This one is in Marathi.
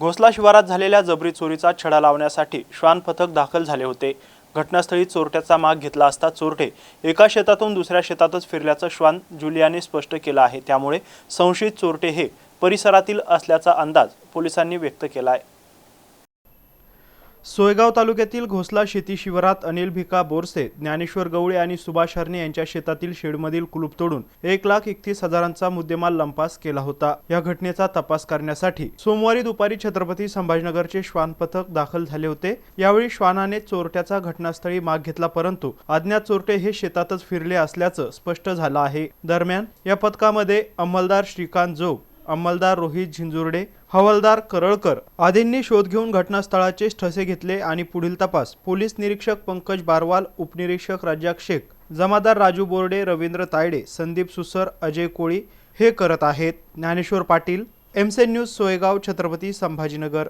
घोसला शिवारात झालेल्या जबरी चोरीचा छडा लावण्यासाठी श्वान पथक दाखल झाले होते. घटनास्थळी चोरट्याचा माग घेतला असता चोरटे एका शेतातून दुसऱ्या शेतातच फिरल्याचं श्वान जुलियाने स्पष्ट केलं आहे. त्यामुळे संशयित चोरटे हे परिसरातील असल्याचा अंदाज पोलिसांनी व्यक्त केला आहे. सोयगाव तालुक्यातील घोसला शेती शिवारात अनिल भिका बोरसे ज्ञानेश्वर गवळे आणि सुभाष हरणे यांच्या शेतातील शेडमधील कुलूप तोडून एक लाख एकतीस हजारांचा मुद्देमाल लंपास केला होता. या घटनेचा तपास करण्यासाठी सोमवारी दुपारी छत्रपती संभाजीनगरचे श्वान पथक दाखल झाले होते. यावेळी श्वानाने चोरट्याचा घटनास्थळी माग घेतला परंतु अज्ञात चोरटे हे शेतातच फिरले असल्याचं स्पष्ट झालं आहे. दरम्यान या पथकामध्ये अंमलदार श्रीकांत जोग अंमलदार रोहित झिंजुर्डे हवालदार करळकर आदींनी शोध घेऊन घटनास्थळाचे ठसे घेतले आणि पुढील तपास. पोलीस निरीक्षक पंकज बारवाल उपनिरीक्षक रज्जाक शेख जमादार राजू बोर्डे रवींद्र तायडे संदीप सुसर अजय कोळी हे करत आहेत. ज्ञानेश्वर पाटील एमसेन न्यूज सोयगाव छत्रपती संभाजीनगर.